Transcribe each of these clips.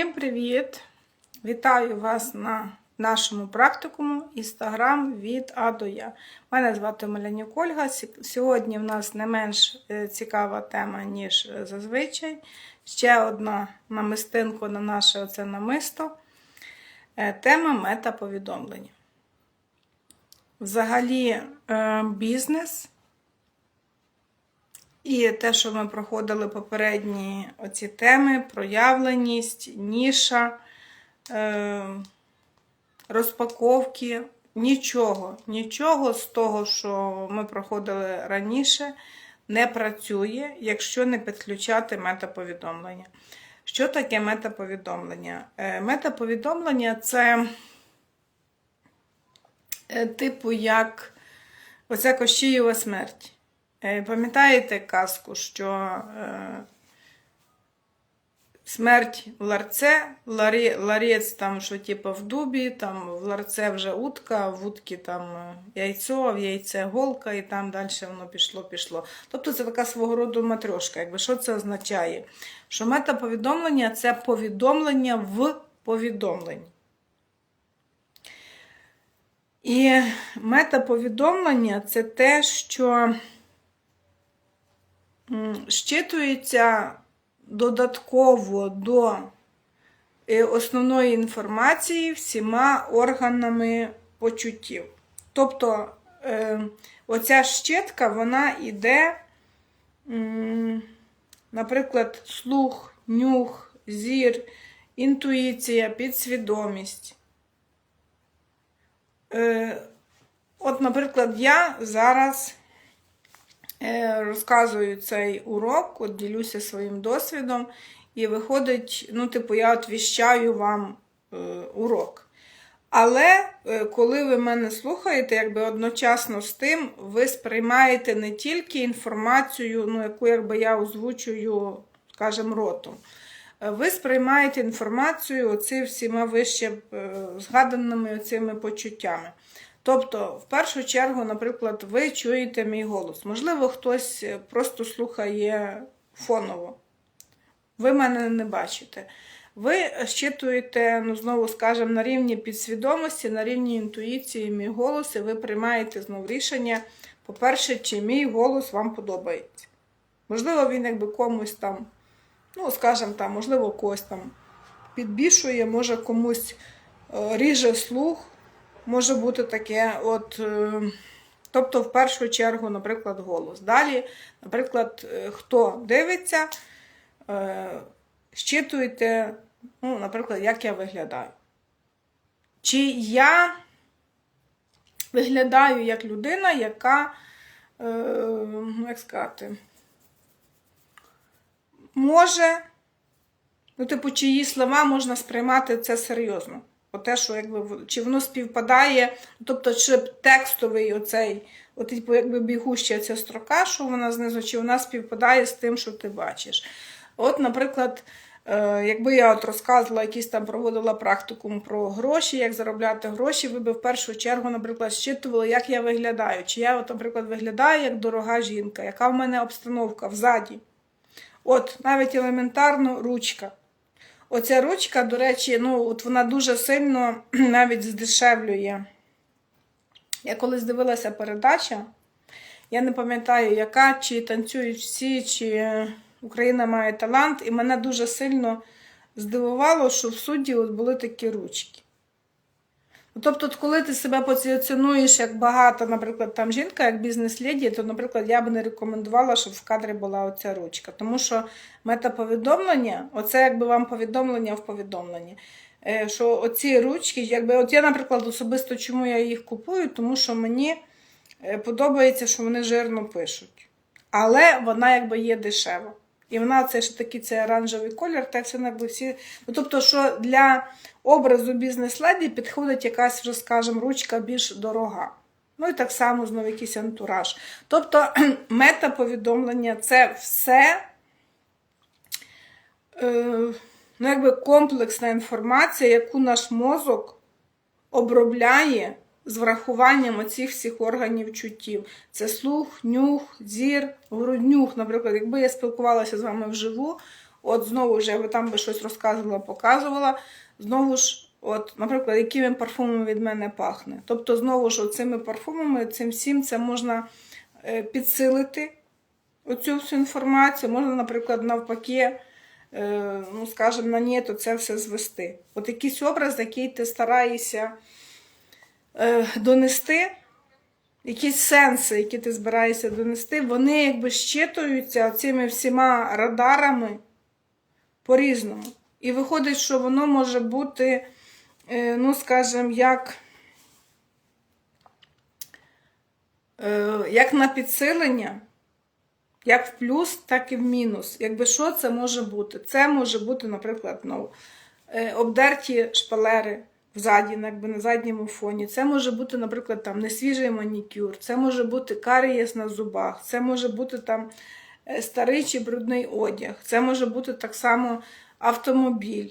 Всім привіт! Вітаю вас на нашому практикуму Інстаграм від А до Я. Мене звати Малянюк Ольга. Сьогодні в нас не менш е, цікава тема, ніж е, зазвичай. Ще одна намистинка на наше оце намисто. Е, Тема метаповідомлення. Взагалі, бізнес і те, що ми проходили попередні оці теми: проявленість, ніша, е, розпаковки. Нічого, нічого з того, що ми проходили раніше, не працює, якщо не підключати метаповідомлення. Що таке метаповідомлення? Е, Метаповідомлення це е, типу як оця Кощієва смерть. Е, Пам'ятаєте казку, що е, смерть в ларце, ларі, ларець там, що типу в дубі, там в ларце вже утка, в утки там е, яйцо, в яйце голка, і там далі воно пішло, пішло. Тобто це така свого роду матрешка. Якби що це означає? Що метаповідомлення це повідомлення в повідомленні. І метаповідомлення це те, що щитується додатково до е, основної інформації всіма органами почуттів. Тобто е, оця щитка, вона йде, наприклад, слух, нюх, зір, інтуїція, підсвідомість. Е, От, наприклад, я зараз розказую цей урок, от ділюся своїм досвідом, і виходить, ну, типу, я от віщаю вам е, урок. Але е, коли ви мене слухаєте, якби одночасно з тим, ви сприймаєте не тільки інформацію, ну, яку якби я озвучую, скажімо, ротом. Е, Ви сприймаєте інформацію оці всіма вище е, згаданими цими почуттями. Тобто, в першу чергу, наприклад, ви чуєте мій голос. Можливо, хтось е, просто слухає фоново. Ви мене не бачите. Ви щитуєте, ну, знову скажемо, на рівні підсвідомості, на рівні інтуїції, мій голос, і ви приймаєте знову рішення, по-перше, чи мій голос вам подобається. Можливо, він якби комусь там, ну, скажімо там, можливо, когось там підбішує, може комусь е, ріже слух, може бути таке. от... Е, Тобто, в першу чергу, наприклад, голос. Далі, наприклад, е, хто дивиться, е, щитуйте, ну, наприклад, як я виглядаю. Чи я виглядаю як людина, яка, ну, як сказати, може, ну, типу, чиї слова можна сприймати це серйозно. Оте, що якби, чи воно співпадає, тобто, чи текстовий оцей, от, типу, якби бігуща ця строка, що вона знизу, чи вона співпадає з тим, що ти бачиш. От, наприклад, е, якби я от розказувала, якісь там проводила практикум про гроші, як заробляти гроші, ви би в першу чергу, наприклад, щитували, як я виглядаю. Чи я, от, наприклад, виглядаю як дорога жінка, яка в мене обстановка взаді. От, навіть елементарно ручка. Оця ручка, до речі, ну, от вона дуже сильно навіть здешевлює. Я колись дивилася передача, я не пам'ятаю, яка, чи танцюють всі, чи Україна має талант, і мене дуже сильно здивувало, що в суді от були такі ручки. Тобто, коли ти себе позиціонуєш як багата, наприклад, там жінка, як бізнес-леді, то, наприклад, я би не рекомендувала, щоб в кадрі була оця ручка. Тому що метаповідомлення, оце якби вам повідомлення в повідомленні. Е, Що оці ручки, якби, от я, наприклад, особисто чому я їх купую, тому що мені е, подобається, що вони жирно пишуть. Але вона якби є дешева. І вона це ж такий це оранжевий колір, так все якби всі. Ну, тобто, що для образу бізнес-леді підходить якась, вже, скажімо, ручка більш дорога. Ну і так само знову якийсь антураж. Тобто метаповідомлення це все е, ну, якби комплексна інформація, яку наш мозок обробляє з врахуванням оцих всіх органів чуттів. Це слух, нюх, зір, груднюх. Наприклад, якби я спілкувалася з вами вживу, От знову я би там би щось розказувала, показувала. Знову ж, от, наприклад, якими парфумами від мене пахне. Тобто, знову ж, цими парфумами, цим всім це можна е, підсилити оцю всю інформацію. Можна, наприклад, навпаки, е, ну, скажімо, на ні, то це все звести. От якийсь образ, який ти стараєшся донести, якісь сенси, які ти збираєшся донести, вони якби щитуються цими всіма радарами по-різному. І виходить, що воно може бути, е, ну, скажімо, як, е, як на підсилення, як в плюс, так і в мінус. Якби що це може бути? Це може бути, наприклад, ну, е, обдерті шпалери взаді, ну, якби на задньому фоні. Це може бути, наприклад, там несвіжий манікюр, це може бути карієс на зубах, це може бути там е, старий чи брудний одяг, це може бути так само автомобіль.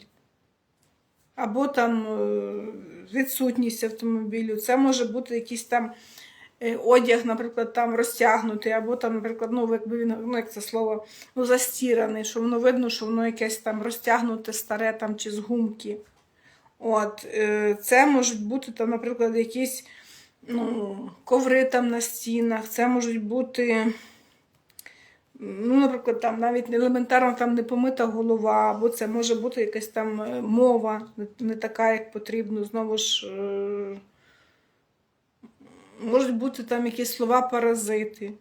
Або там е, відсутність автомобілю, це може бути якийсь там е, одяг, наприклад, там розтягнутий, або там, наприклад, ну, якби він, ну, як це слово, ну, застіраний, що воно видно, що воно якесь там розтягнуте, старе там чи з гумки. От, е, це можуть бути там, наприклад, якісь ну, коври там на стінах, це можуть бути, ну, наприклад, там навіть елементарно там не помита голова, або це може бути якась там е, мова, не, така, як потрібно. Знову ж, е, можуть бути там якісь слова паразити.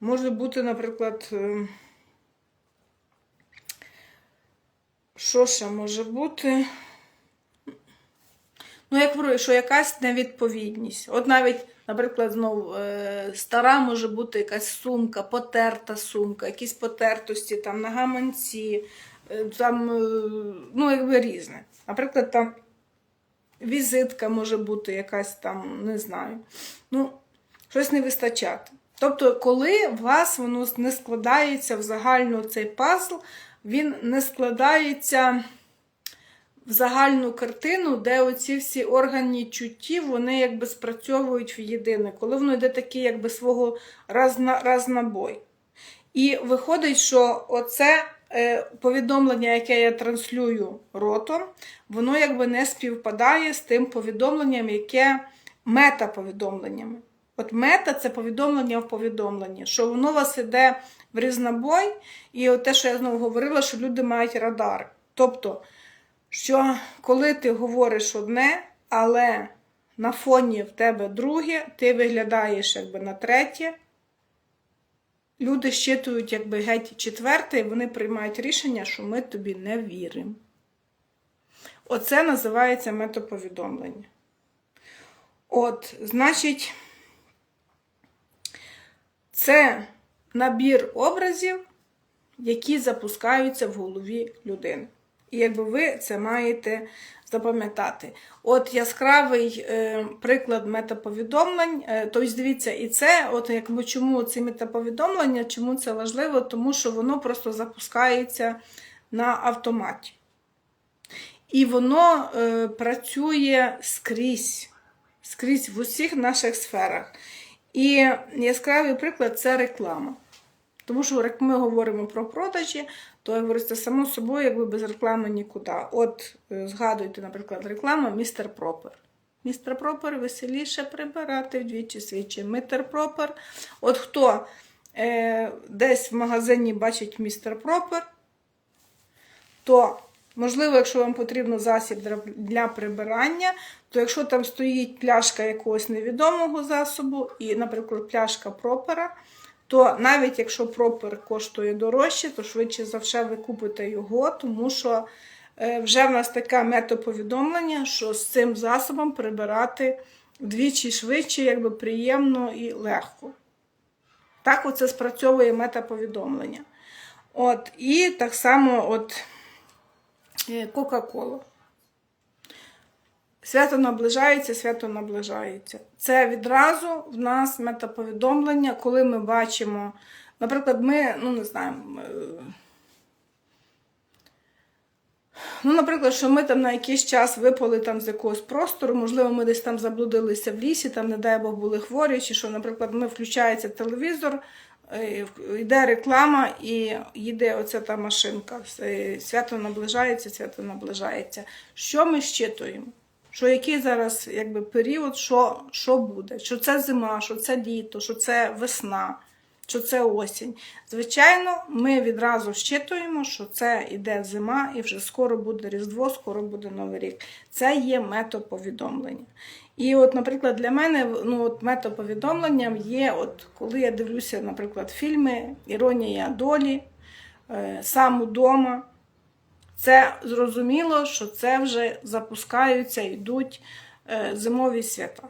Може бути, наприклад, що ще може бути? Ну, як говорю, що якась невідповідність. От навіть, наприклад, знов е, стара може бути якась сумка, потерта сумка, якісь потертості там на гаманці, е, там, е, ну, якби різне. Наприклад, там візитка може бути якась там, не знаю. Ну, щось не вистачати. Тобто, коли у вас воно не складається в загальну цей пазл, він не складається в загальну картину, де оці всі органні чутті, вони якби спрацьовують в єдине, коли воно йде такий якби свого разна, разнобой. І виходить, що оце е, повідомлення, яке я транслюю ротом, воно якби не співпадає з тим повідомленням, яке мета-повідомленнями. От мета це повідомлення в повідомленні, що воно вас іде в різнобой, і от те, що я знову говорила, що люди мають радар. Тобто, що коли ти говориш одне, але на фоні в тебе друге, ти виглядаєш якби на третє, люди щитують якби геть четверте, і вони приймають рішення, що ми тобі не віримо. Оце називається метаповідомлення. От, значить, це набір образів, які запускаються в голові людини. І якби ви це маєте запам'ятати. От яскравий е, приклад метаповідомлень. Е, тобто, дивіться, і це, от якби чому ці метаповідомлення, чому це важливо, тому що воно просто запускається на автоматі. І воно е, працює скрізь, скрізь в усіх наших сферах. І яскравий приклад це реклама. Тому що як ми говоримо про продажі, то я говорю, це само собою, якби без реклами нікуди. От е, згадуйте, наприклад, реклама Містер Пропер. Містер Пропер веселіше прибирати вдвічі свічі. Містер Пропер. От хто е, десь в магазині бачить містер Пропер, то, можливо, якщо вам потрібен засіб для, для прибирання, то якщо там стоїть пляшка якогось невідомого засобу, і, наприклад, пляшка пропера, то навіть якщо пропер коштує дорожче, то швидше за все ви купите його, тому що е, вже в нас таке метоповідомлення, що з цим засобом прибирати вдвічі швидше, якби приємно і легко. Так оце спрацьовує метаповідомлення. От, І так само от е, Кока-Кола. Свято наближається, свято наближається. Це відразу в нас метаповідомлення, коли ми бачимо, наприклад, ми, ну не знаю, е, ну, наприклад, що ми там на якийсь час випали там з якогось простору, можливо, ми десь там заблудилися в лісі, там, не дай Бог, були хворі, чи що, наприклад, ми включається телевізор, е, йде реклама і їде оця та машинка. Свято наближається, свято наближається. Що ми щитуємо? Що який зараз якби, період, що, що буде? Що це зима, що це літо, що це весна, що це осінь. Звичайно, ми відразу щитуємо, що це іде зима, і вже скоро буде Різдво, скоро буде Новий рік. Це є метоповідомлення. І от, наприклад, для мене ну, от метоповідомленням є, от, коли я дивлюся, наприклад, фільми Іронія долі, е, сам удома. Це зрозуміло, що це вже запускаються, йдуть е, зимові свята.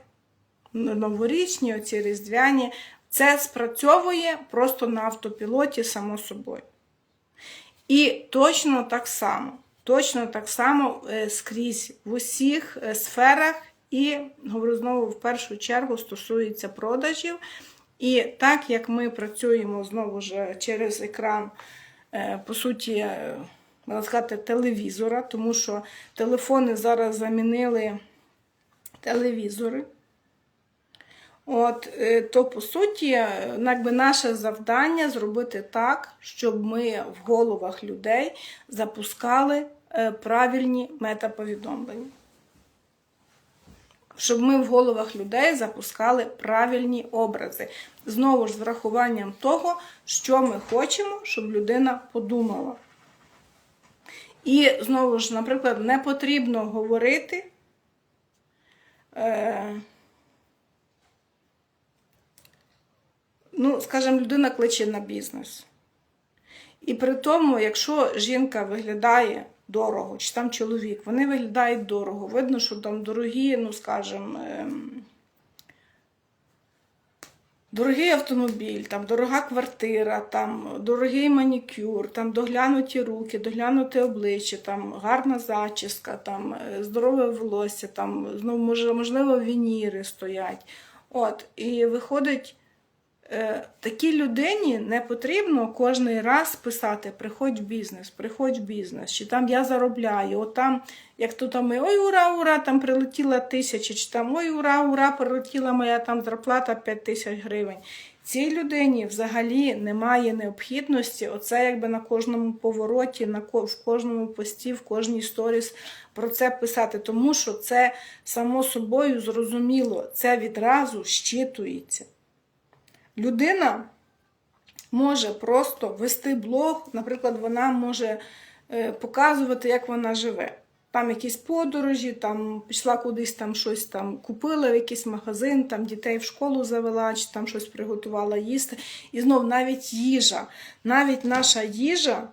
Новорічні, оці різдвяні. Це спрацьовує просто на автопілоті, само собою. І точно так само, точно так само е, скрізь в усіх е, сферах, і говорю знову в першу чергу стосується продажів. І так як ми працюємо знову ж через екран, по суті, можна сказати, телевізора, тому що телефони зараз замінили телевізори. От, е, то по суті, якби наше завдання зробити так, щоб ми в головах людей запускали е, правильні метаповідомлення. Щоб ми в головах людей запускали правильні образи. Знову ж з врахуванням того, що ми хочемо, щоб людина подумала. І знову ж, наприклад, не потрібно говорити. Е, ну, скажімо, людина кличе на бізнес. І при тому, якщо жінка виглядає дорого, чи там чоловік, вони виглядають дорого. Видно, що там дорогі, ну, скажімо, ем, дорогий автомобіль, там дорога квартира, там дорогий манікюр, там доглянуті руки, доглянуте обличчя, там гарна зачіска, там е, здорове волосся, там може- можливо вініри стоять. От, і виходить. Е, Такій людині не потрібно кожний раз писати приходь в бізнес, приходь в бізнес, чи там я заробляю, от там, як то там, ой, ура, ура, там прилетіла тисяча, чи там ой, ура, ура, прилетіла моя там зарплата 5 тисяч гривень. Цій людині взагалі немає необхідності, оце якби на кожному повороті, на ко- в кожному пості, в кожній сторіс про це писати, тому що це само собою зрозуміло, це відразу щитується. Людина може просто вести блог, наприклад, вона може е, показувати, як вона живе. Там якісь подорожі, там пішла кудись там щось там купила в якийсь магазин, там дітей в школу завела, чи там щось приготувала їсти. І знов навіть їжа, навіть наша їжа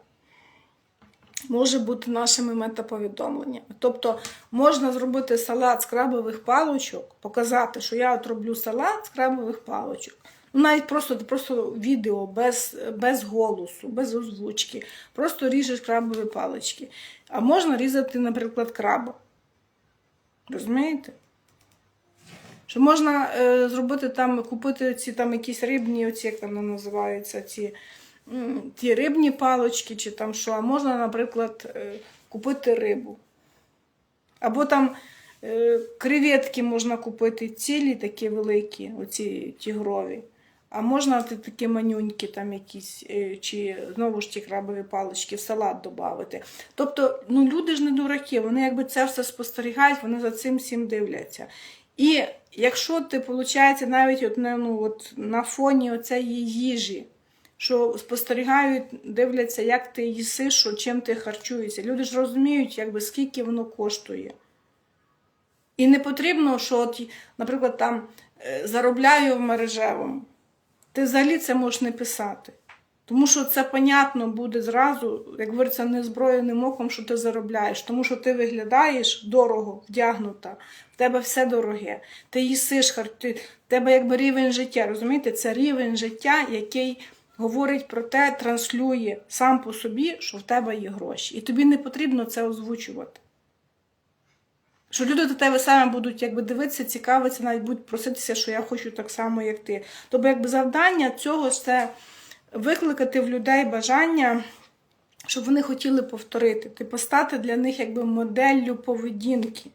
може бути нашими метаповідомленнями. Тобто можна зробити салат з крабових паличок, показати, що я от роблю салат з крабових паличок. Навіть просто, просто відео без, без голосу, без озвучки. Просто ріжеш крабові палички. А можна різати, наприклад, краба. Розумієте? Що можна е, зробити там, купити ці там якісь рибні, оці, як там називаються, ці, ті рибні палички, чи там що, а можна, наприклад, е, купити рибу. Або там е, креветки можна купити цілі, такі великі, оці тігрові. А можна такі манюнькі там якісь, е, чи знову ж ті крабові палички в салат додати. Тобто, ну люди ж не дураки, вони якби це все спостерігають, вони за цим всім дивляться. І якщо ти, виходить, навіть от, ну, от, на фоні оцеї їжі, що спостерігають, дивляться, як ти їсиш, що, чим ти харчуєшся. Люди ж розуміють, якби, скільки воно коштує. І не потрібно, що, от, наприклад, там е, заробляю в мережевому. Ти взагалі це можеш не писати. Тому що це, понятно, буде зразу, як говориться, незброєним оком, що ти заробляєш. Тому що ти виглядаєш дорого, вдягнута, в тебе все дороге. Ти їсиш, ти, в тебе якби рівень життя. Розумієте, це рівень життя, який говорить про те, транслює сам по собі, що в тебе є гроші. І тобі не потрібно це озвучувати. Що люди до тебе саме будуть якби дивитися, цікавитися, навіть будуть проситися, що я хочу так само, як ти. Тобто, якби завдання цього ж це викликати в людей бажання, щоб вони хотіли повторити, типу стати для них якби моделлю поведінки.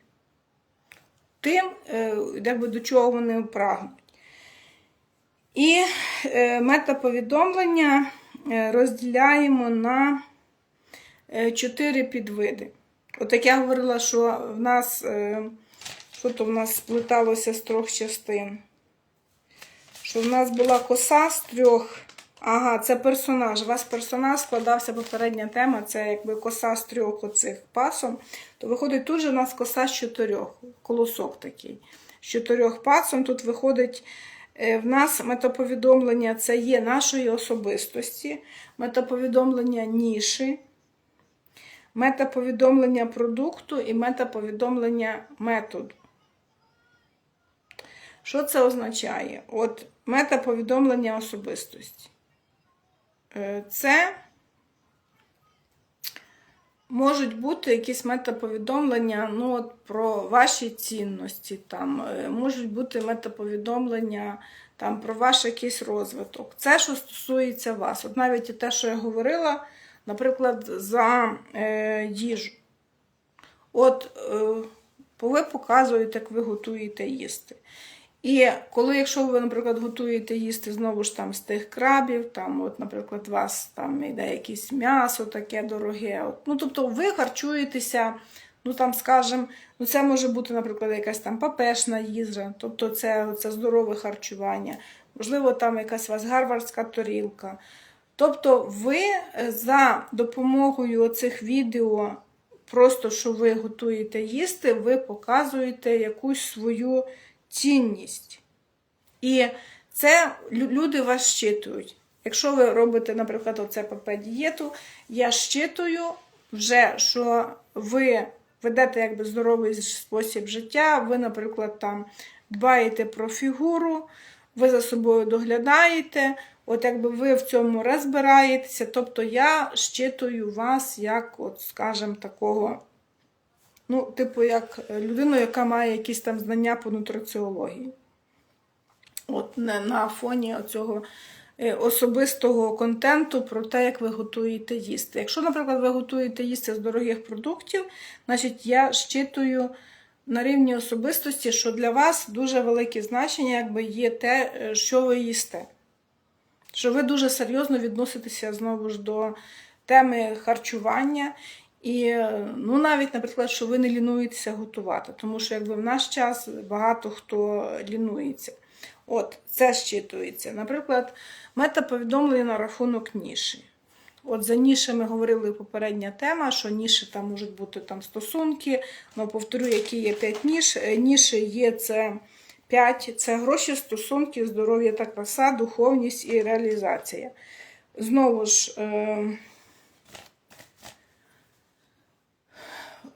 Тим, е, якби до чого вони прагнуть. І е, метаповідомлення е, розділяємо на чотири підвиди. От як я говорила, що в нас, е, що то в нас сплеталося з трьох частин. Що в нас була коса з трьох. Ага, це персонаж. У вас персонаж складався попередня тема, це якби коса з трьох оцих пасом. То виходить, тут же у нас коса з чотирьох, колосок такий. З чотирьох пасом. Тут виходить е, в нас метаповідомлення це є нашої особистості, метаповідомлення ніші, метаповідомлення продукту і метаповідомлення методу. Що це означає? От метаповідомлення особистості. Е, Це можуть бути якісь метаповідомлення ну, от, про ваші цінності, там, е, можуть бути метаповідомлення там, про ваш якийсь розвиток. Це, що стосується вас. От навіть те, що я говорила, наприклад, за е, їжу. От е, ви показуєте, як ви готуєте їсти. І коли, якщо ви, наприклад, готуєте їсти знову ж там з тих крабів, там, от, наприклад, у вас там йде якесь м'ясо таке дороге. От, ну, тобто ви харчуєтеся, ну там, скажімо, ну це може бути, наприклад, якась там папешна їжа, тобто це, це здорове харчування, можливо, там якась у вас гарвардська торілка. Тобто ви за допомогою оцих відео, просто що ви готуєте їсти, ви показуєте якусь свою цінність. І це люди вас щитують. Якщо ви робите, наприклад, оце ПП-дієту, я щитую вже, що ви ведете якби здоровий спосіб життя, ви, наприклад, там дбаєте про фігуру, ви за собою доглядаєте, от якби ви в цьому розбираєтеся. Тобто я щитую вас як, от, скажімо, такого Ну, типу, як людину, яка має якісь там знання по нутриціології. От не на фоні цього особистого контенту про те, як ви готуєте їсти. Якщо, наприклад, ви готуєте їсти з дорогих продуктів, значить я щитую на рівні особистості, що для вас дуже велике значення якби є те, е, що ви їсте. Що ви дуже серйозно відноситеся знову ж до теми харчування. І ну, навіть, наприклад, що ви не лінуєтеся готувати, тому що якби в наш час багато хто лінується. От, це щитується. Наприклад, метаповідомлення на рахунок ніші. От за нішами говорили попередня тема, що ніші там можуть бути там стосунки. Ну, повторю, які є 5 ніш. Ніші є це 5, це гроші, стосунки, здоров'я та краса, духовність і реалізація. Знову ж. Е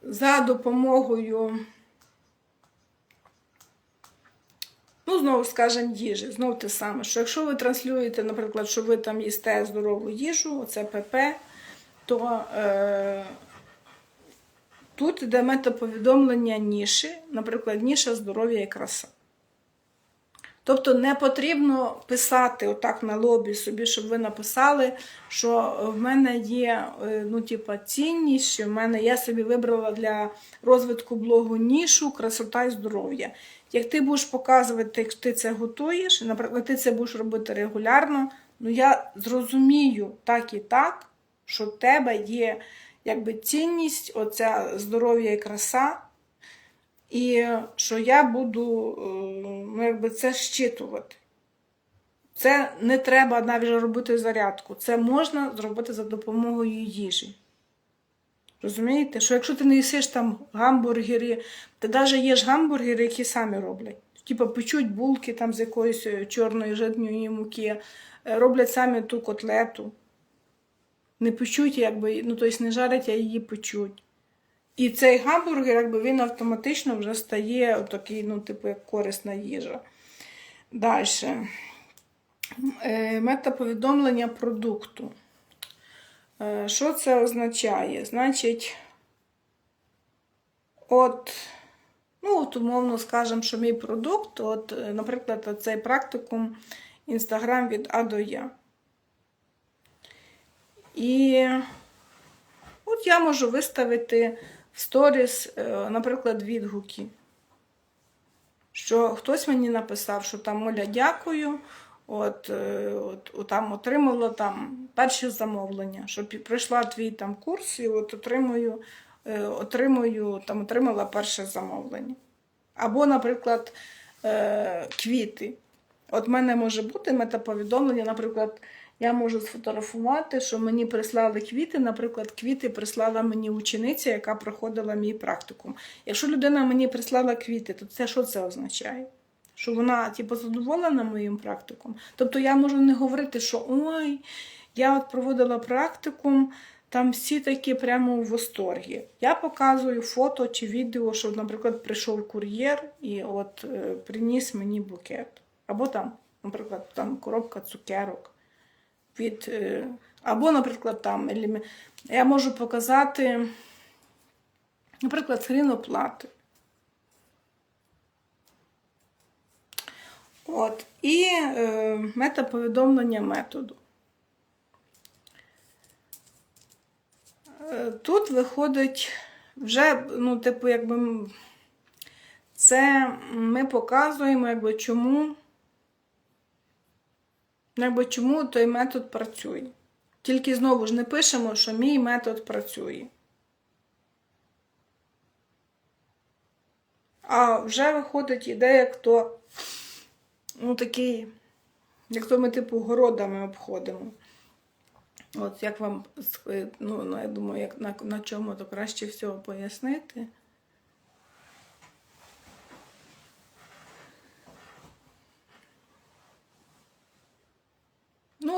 за допомогою, ну, знову скажемо, їжі. Знову те саме, що якщо ви транслюєте, наприклад, що ви там їсте здорову їжу, оце ПП, то е, тут йде метаповідомлення ніші, наприклад, ніша здоров'я і краса. Тобто не потрібно писати отак на лобі собі, щоб ви написали, що в мене є е, ну, типа, цінність, що в мене я собі вибрала для розвитку блогу нішу, красота і здоров'я. Як ти будеш показувати, як ти це готуєш, наприклад, ти це будеш робити регулярно, ну я зрозумію так і так, що в тебе є якби цінність, оця здоров'я і краса. І що я буду ну, якби це щитувати. Це не треба навіть робити зарядку. Це можна зробити за допомогою їжі. Розумієте? Що якщо ти не їсиш там гамбургери, ти навіть їш гамбургери, які самі роблять. Типа печуть булки там з якоїсь чорної житньої муки, роблять самі ту котлету. Не печуть, якби, ну тобто не жарять, а її печуть. І цей гамбургер, якби він автоматично вже стає такий, ну, типу, як корисна їжа. Далі. Метаповідомлення продукту. Е, Що це означає? Значить, от, ну, от умовно скажемо, що мій продукт, от, е, наприклад, цей практикум Інстаграм від А до Я. І от я можу виставити в сторіс, е, наприклад, відгуки. Що хтось мені написав, що там Оля, дякую. От, е, от, от там отримала там перші замовлення, що пройшла твій там курс і от отримую, е, отримую там отримала перше замовлення. Або, наприклад, квіти. От в мене може бути метаповідомлення, наприклад, я можу сфотографувати, що мені прислали квіти. Наприклад, квіти прислала мені учениця, яка проходила мій практикум. Якщо людина мені прислала квіти, то це що це означає? Що вона типу, задоволена моїм практикум. Тобто я можу не говорити, що ой, я от проводила практикум, там всі такі прямо у восторгі. Я показую фото чи відео, що, наприклад, прийшов кур'єр і от е, приніс мені букет. Або там, наприклад, там коробка цукерок. Від, е, або, наприклад, там я можу показати, наприклад, скрін оплати. От, і е, метаповідомлення методу. Е, Тут виходить вже, ну, типу, якби це ми показуємо, якби чому, якби чому той метод працює. Тільки знову ж не пишемо, що мій метод працює. А вже виходить ідея, як то, ну, такий, як то ми, типу, городами обходимо. От як вам, ну, ну, я думаю, як на, на чому то краще всього пояснити.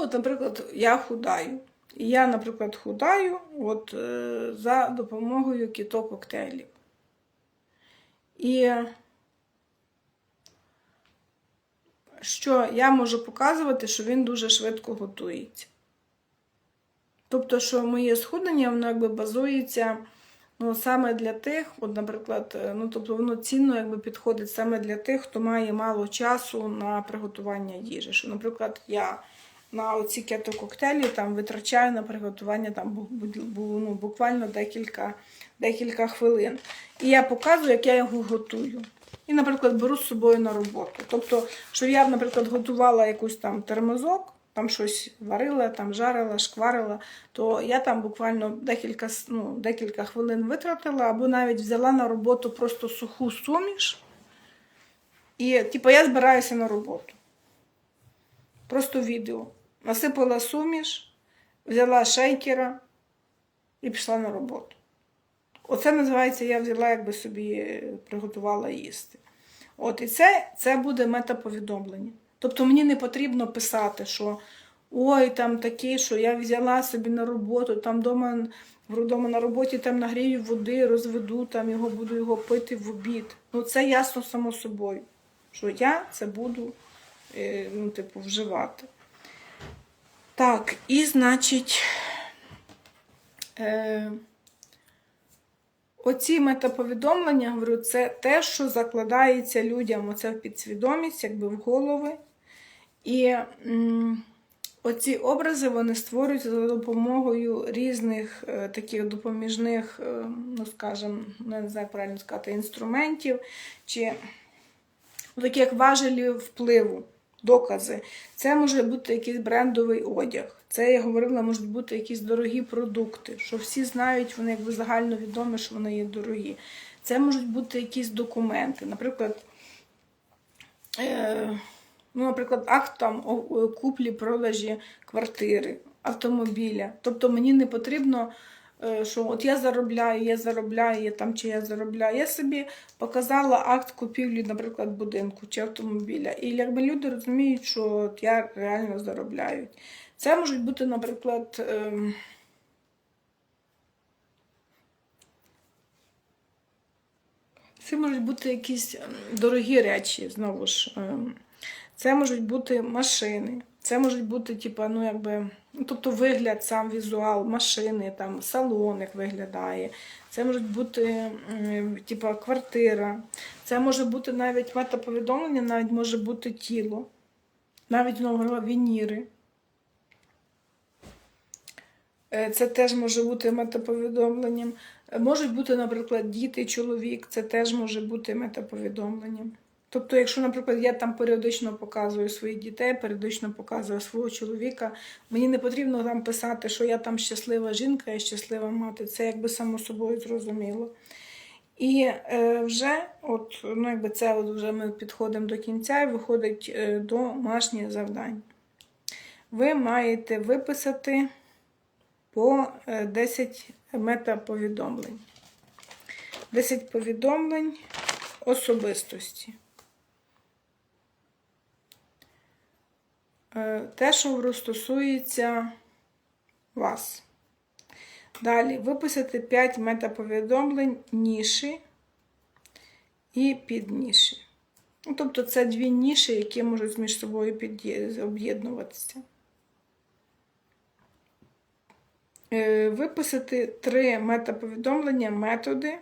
От, наприклад, я худаю. І я, наприклад, худаю от, е, за допомогою кіто-коктейлів. І що я можу показувати, що він дуже швидко готується. Тобто, що моє схуднення, воно якби базується ну, саме для тих, от, наприклад, е, ну, тобто воно цінно якби підходить саме для тих, хто має мало часу на приготування їжі. Що, наприклад, я на оці кето-коктейлі там витрачаю на приготування там, ну, буквально декілька, декілька хвилин. І я показую, як я його готую. І, наприклад, беру з собою на роботу. Тобто, що я, наприклад, готувала якусь там термозок, там щось варила, там жарила, шкварила, то я там буквально декілька, ну, декілька хвилин витратила, або навіть взяла на роботу просто суху суміш. І, типу, я збираюся на роботу. Просто відео. Насипала суміш, взяла шейкера і пішла на роботу. Оце називається, я взяла, якби собі е, приготувала їсти. От, і це, це буде метаповідомлення. Тобто мені не потрібно писати, що ой, там такі, що я взяла собі на роботу, там вдома, вдома на роботі там нагрію води, розведу, там його буду його пити в обід. Ну, це ясно само собою, що я це буду е, ну, типу, вживати. Так, і значить. Е, Оці метаповідомлення, говорю, це те, що закладається людям оце в підсвідомість, якби в голови. І м, оці образи вони створюються за допомогою різних е, таких допоміжних, е, ну скажімо, не знаю, правильно сказати, інструментів, чи ну, такі як важелі впливу, докази. Це може бути якийсь брендовий одяг. Це я говорила, можуть бути якісь дорогі продукти, що всі знають, вони якби загально відомі, що вони є дорогі. Це можуть бути якісь документи. Наприклад, е, ну, наприклад, акт там куплі-продажі квартири, автомобіля. Тобто мені не потрібно, що от я заробляю, я заробляю, я там чи я заробляю. Я собі показала акт купівлі, наприклад, будинку чи автомобіля. І якби люди розуміють, що от я реально заробляю. Це можуть бути, наприклад. ем, Це можуть бути якісь ем, дорогі речі, знову ж. ем, Це можуть бути машини. Це можуть бути, типа, ну, якби, ну, тобто вигляд, сам візуал машини, там, салон як виглядає. Це можуть бути, типа, квартира. Це може бути навіть метаповідомлення, навіть може бути тіло. Навіть говорила, вініри. Е, Це теж може бути метаповідомленням. Е, Можуть бути, наприклад, діти, чоловік, це теж може бути метаповідомленням. Тобто, якщо, наприклад, я там періодично показую своїх дітей, періодично показую свого чоловіка, мені не потрібно там писати, що я там щаслива жінка, я щаслива мати. Це якби само собою зрозуміло. І е, вже, от, ну, якби це от вже ми підходимо до кінця і виходить е, домашнє завдання. Ви маєте виписати по е, 10 метаповідомлень. 10 повідомлень особистості. Те, що стосується вас. Далі виписати 5 метаповідомлень ніші і підніші. Ну, тобто це дві ніші, які можуть між собою об'єднуватися. Е, Виписати три метаповідомлення методи.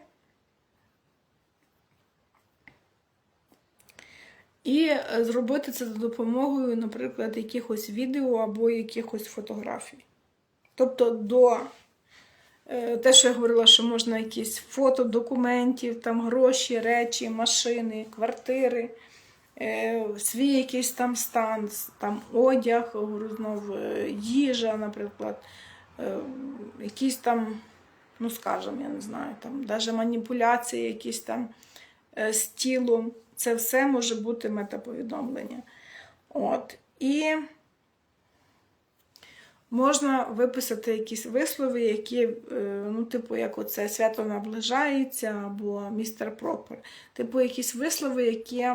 І е, зробити це за допомогою, наприклад, якихось відео або якихось фотографій. Тобто до е, те, що я говорила, що можна якісь фото документів, там гроші, речі, машини, квартири, е, свій якийсь там стан, там одяг, знов, їжа, наприклад, якісь там, ну скажімо, я не знаю, там навіть маніпуляції, якісь там з тілом. Це все може бути метаповідомлення. От. І можна виписати якісь вислови, які, е, ну, типу, як оце свято наближається, або містер Пропер. Типу, якісь вислови, які,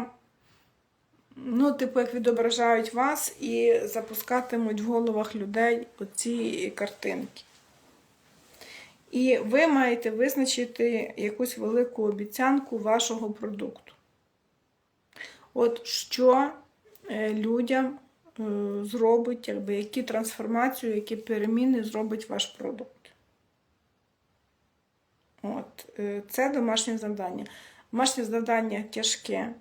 ну, типу, як відображають вас і запускатимуть в головах людей оці картинки. І ви маєте визначити якусь велику обіцянку вашого продукту. От що е, людям е, зробить, якби, які трансформацію, які переміни зробить ваш продукт. От, е, це домашнє завдання. Домашнє завдання тяжке,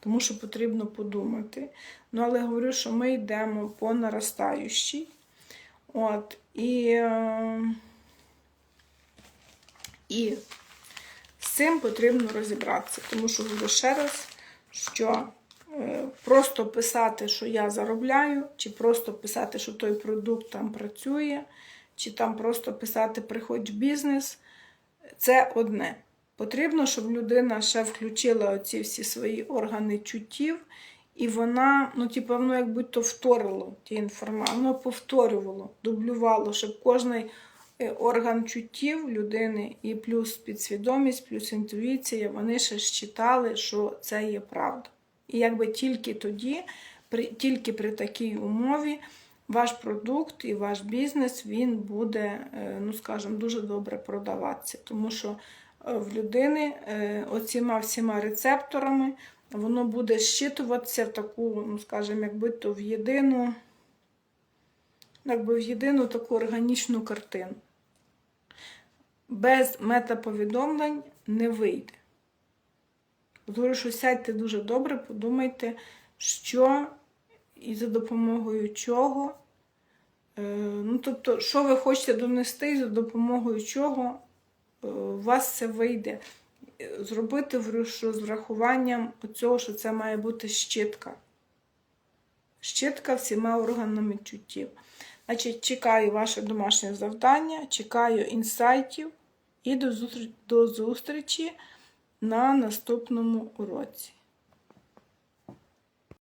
тому що потрібно подумати. Ну, але говорю, що ми йдемо по наростаючій. От, і, і з цим потрібно розібратися, тому що говорю ще раз, що е, просто писати, що я заробляю, чи просто писати, що той продукт там працює, чи там просто писати приходь в бізнес, це одне. Потрібно, щоб людина ще включила оці всі свої органи чуттів, і вона, ну, типу, воно як будь-то вторило ті інформації, воно повторювало, дублювало, щоб кожний орган чуттів людини і плюс підсвідомість, плюс інтуїція, вони ще считали, що це є правда. І якби тільки тоді, при, тільки при такій умові, ваш продукт і ваш бізнес він буде, е, ну скажімо, дуже добре продаватися. Тому що е, в людини е, оціма всіма рецепторами воно буде щитуватися в таку, ну скажімо, якби то в єдину, якби в єдину таку органічну картину. Без метаповідомлень не вийде. Говорю, що сядьте дуже добре, подумайте, що і за допомогою чого. е, Ну, тобто, що ви хочете донести, і за допомогою чого е, у вас це вийде. Е, Зробити що з врахуванням цього, що це має бути щитка. Щитка всіма органами чуттів. Значить, чекаю ваше домашнє завдання, чекаю інсайтів і до зустрічі, на наступному уроці.